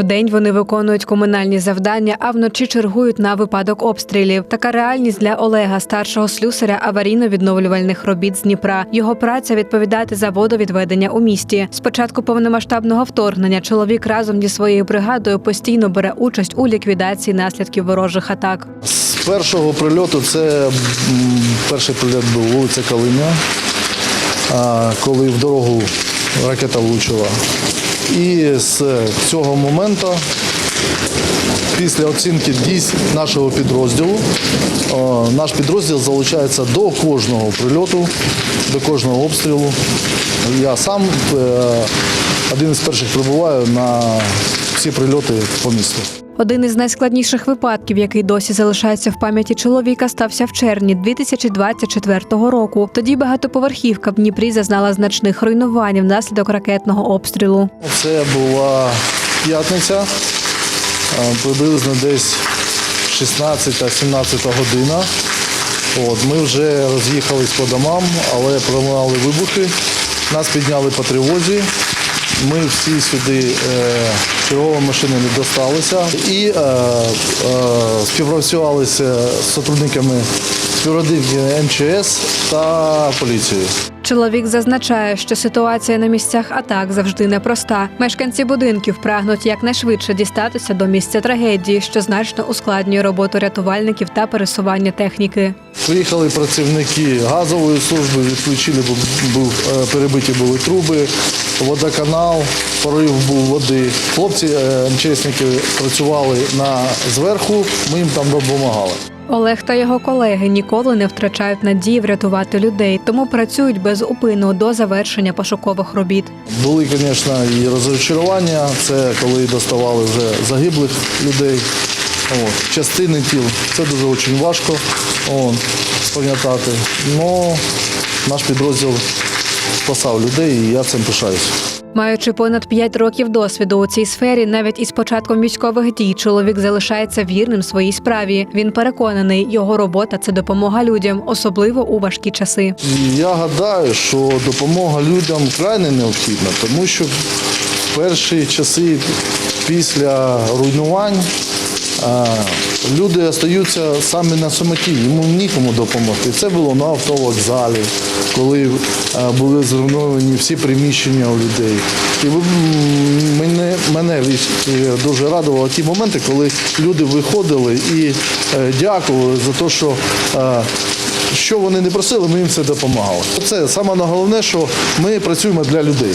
Вдень вони виконують комунальні завдання, а вночі чергують на випадок обстрілів. Така реальність для Олега, старшого слюсаря аварійно-відновлювальних робіт з Дніпра. Його праця відповідати за водовідведення у місті. З початку повномасштабного вторгнення чоловік разом зі своєю бригадою постійно бере участь у ліквідації наслідків ворожих атак. З першого прильоту це перший прильот був вулиця Калиня, коли в дорогу ракета влучила. І з цього моменту, після оцінки дій нашого підрозділу, наш підрозділ залучається до кожного прильоту, до кожного обстрілу. Я сам е, один із перших прибуваю на всі прильоти по місту. Один із найскладніших випадків, який досі залишається в пам'яті чоловіка, стався в червні 2024 року. Тоді багатоповерхівка в Дніпрі зазнала значних руйнувань внаслідок ракетного обстрілу. Це була п'ятниця, приблизно десь 16-17 година. От, ми вже роз'їхались по домам, але пролунали вибухи. Нас підняли по тривозі. Ми всі сюди е, чергової машини не досталися і е, е, співпрацювалися з сотрудниками співробітників МЧС та поліцією. Чоловік зазначає, що ситуація на місцях атак завжди непроста. Мешканці будинків прагнуть якнайшвидше дістатися до місця трагедії, що значно ускладнює роботу рятувальників та пересування техніки. Приїхали працівники газової служби, відключили, бо був е, перебиті були труби, водоканал, порив був води. Хлопці е, МЧСники працювали на зверху, ми їм там допомагали. Олег та його колеги ніколи не втрачають надії врятувати людей, тому працюють без упину до завершення пошукових робіт. Були, звісно, і розчарування. Це коли доставали вже загиблих людей. От. Частини тіл. Це дуже дуже важко от, спам'ятати. Ну, наш підрозділ спасав людей і я цим пишаюся. Маючи понад 5 років досвіду у цій сфері, навіть із початком військових дій чоловік залишається вірним своїй справі. Він переконаний, його робота це допомога людям, особливо у важкі часи. Я гадаю, що допомога людям крайне необхідна, тому що в перші часи після руйнувань люди остаються самі на самоті, йому нікому допомогти. Це було на автовокзалі, коли були зруйновані всі приміщення у людей. І мене, мене е, дуже радувало ті моменти, коли люди виходили і е, дякували за те, що е, що вони не просили, ми їм це допомагали. Це саме головне, що ми працюємо для людей.